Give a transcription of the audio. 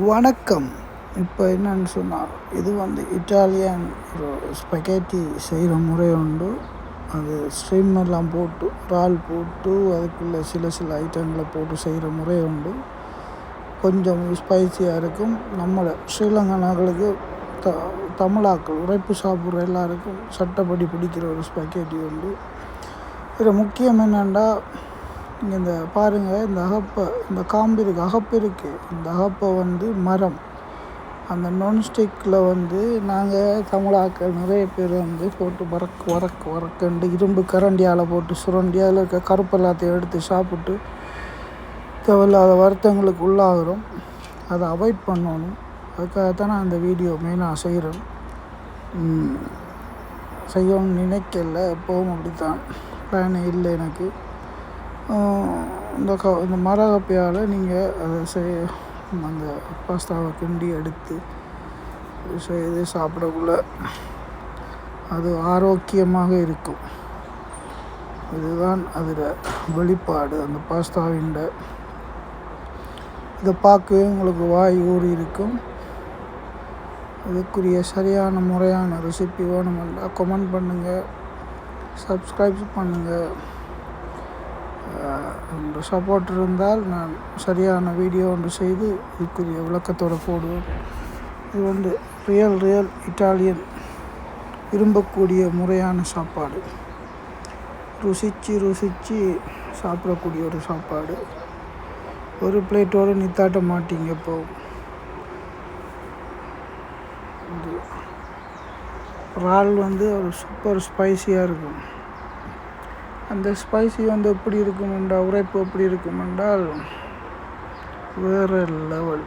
வணக்கம். இப்போ என்னன்னு சொன்னால் இது வந்து இட்டாலியன் ஒரு ஸ்பெகேட்டி செய்கிற முறை உண்டு. அது ஸ்ட்ரீமெல்லாம் போட்டு இறால் போட்டு அதுக்குள்ளே சில சில ஐட்டங்களை போட்டு செய்கிற முறை உண்டு. கொஞ்சம் ஸ்பைசியாக இருக்கும். நம்மளை ஸ்ரீலங்கனாக்களுக்கு த தமிழாக்கள் உரைப்பு சாப்பிட்ற எல்லாருக்கும் சட்டப்படி பிடிக்கிற ஒரு ஸ்பெகேட்டி உண்டு. இதில் முக்கியம் என்னென்னா இங்கே இந்த பாருங்கள் இந்த அகப்பை இந்த காம்பு இருக்குது அகப்பு இருக்குது இந்த அகப்பை வந்து மரம். அந்த நான்ஸ்டிக்கில் வந்து நாங்கள் தமிழாக்கள் நிறைய பேர் வந்து போட்டு வரக்கு வரக்கு வரக்கண்டு இரும்பு கரண்டியால் போட்டு சுரண்டி அதில் இருக்க கருப்பு எல்லாத்தையும் எடுத்து சாப்பிட்டு தேவையில்லாத வருத்தங்களுக்கு உள்ளாகிறோம். அதை அவாய்ட் பண்ணணும். அதுக்காகத்தான் நான் அந்த வீடியோ மெயினாக செய்கிறேன் செய்யணும்னு நினைக்கல. எப்போவும் அப்படித்தான். பிளான் இல்லை எனக்கு. இந்த க இந்த மரகப்பையால் நீங்கள் அதை செய் அந்த பாஸ்தாவை கிண்டி எடுத்து செய்து சாப்பிடக்குள்ள அது ஆரோக்கியமாக இருக்கும். இதுதான் அதில் வெளிப்பாடு அந்த பாஸ்தாவின் இதை பார்க்கவே உங்களுக்கு வாய் ஊறி இருக்கும். இதுக்குரிய சரியான முறையான ரெசிபி வேணுமெண்டா கமெண்ட் பண்ணுங்கள் சப்ஸ்கிரைப் பண்ணுங்கள் இந்த சப்போர்ட் இருந்தால் நான் சரியான வீடியோ ஒன்று செய்து இதுக்குரிய விளக்கத்தோடு போடுவேன். இது வந்து ரியல் ரியல் இட்டாலியன் விரும்பக்கூடிய முறையான சாப்பாடு. ருசித்து ருசித்து சாப்பிடக்கூடிய ஒரு சாப்பாடு. ஒரு பிளேட்டோடு நித்தாட்ட மாட்டீங்க இப்போ. இறால் வந்து ஒரு சூப்பர் ஸ்பைசியாக இருக்கும். அந்த ஸ்பைசி வந்து எப்படி இருக்கும் என்றால் உரைப்பு எப்படி இருக்கும் என்றால் வேறு லெவல்